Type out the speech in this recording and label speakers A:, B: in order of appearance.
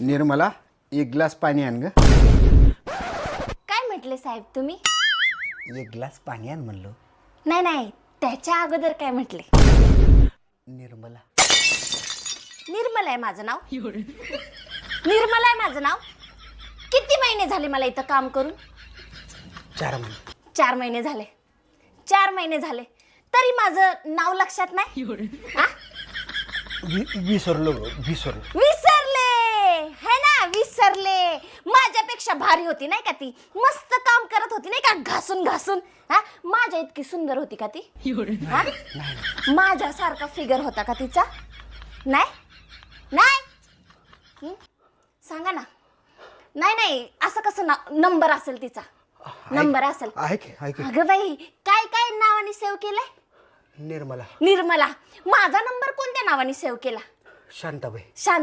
A: निर्मला एक ग्लास पाणी आण ग.
B: काय म्हटले साहेब तुम्ही?
A: एक ग्लास पाणी आण म्हणलो.
B: नाही नाही त्याच्या अगोदर काय म्हटले?
A: निर्मला.
B: निर्मल आहे माझं नाव. निर्मल आहे माझं नाव. किती महिने झाले मला इथं काम करून?
A: चार महिने.
B: चार महिने झाले. चार महिने झाले. तरी माझं नाव लक्षात नाही?
A: वि- विसरलो ग, विसरलो.
B: विसरले? है विसरले माझ्यापेक्षा भारी होती नाही का ती? मस्त काम करत होती नाही का? घासून घासून. हा? माझ्या इतकी सुंदर होती का ती? हा? माझ्यासारखा फिगर होता का तिचा? नाही? नाही? हं? सांगा ना. नाही नाही. असं कसं ना नंबर असेल तिचा? नंबर असेल.
A: आहे की आहे की?
B: अगं बाई काय काय नावाने सेव्ह केलंय?
A: निर्मला.
B: निर्मला. माझा नंबर कोणत्या नावाने सेव्ह केला?
A: शांताबाई.
B: शांत